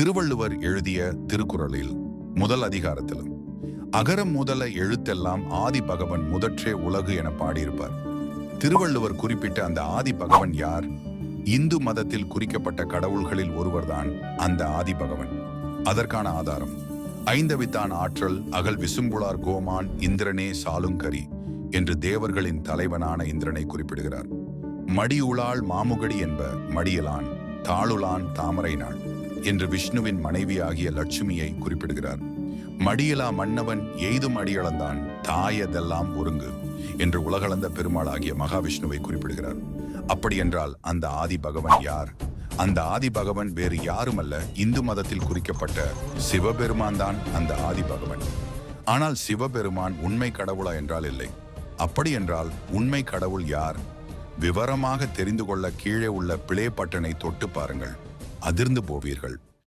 திருவள்ளுவர் எழுதிய திருக்குறளில் முதல் அதிகாரத்திலும் அகரம் முதல எழுத்தெல்லாம் ஆதி பகவன் முதற்றே உலகு என பாடியிருப்பார். திருவள்ளுவர் குறிப்பிட்ட அந்த ஆதி பகவன் யார்? இந்து மதத்தில் குறிக்கப்பட்ட கடவுள்களில் ஒருவர்தான் அந்த ஆதி பகவன். அதற்கான ஆதாரம் ஐந்தவித்தான் ஆற்றல் அகல் விசும்புளார் கோமான் இந்திரனே சாலுங்கரி என்று தேவர்களின் தலைவனான இந்திரனை குறிப்பிடுகிறார். மடியுளாள் மாமுகடி என்ப மடியலான் தாளுலான் தாமரை நாள் என்று விஷ்ணுவின் மனைவியாகிய லட்சுமியை குறிப்பிடுகிறார். மடியலா மன்னவன் எய்தும் அடியளந்தான் தாயதெல்லாம் ஒருங்கு என்று உலகளந்த பெருமாளாகிய மகாவிஷ்ணுவை குறிப்பிடுகிறார். அப்படியென்றால் அந்த ஆதி பகவன் யார்? அந்த ஆதி பகவன் வேறு யாருமல்ல இந்து மதத்தில் குறிக்கப்பட்ட சிவபெருமான் தான் அந்த ஆதி பகவன் ஆனால் சிவபெருமான் உண்மை கடவுளா என்றால் இல்லை. அப்படி என்றால் உண்மை கடவுள் யார்? விவரமாக தெரிந்து கொள்ள கீழே உள்ள பிளே பட்டனை தொட்டு பாருங்கள். அதிர்ந்து போவீர்கள்.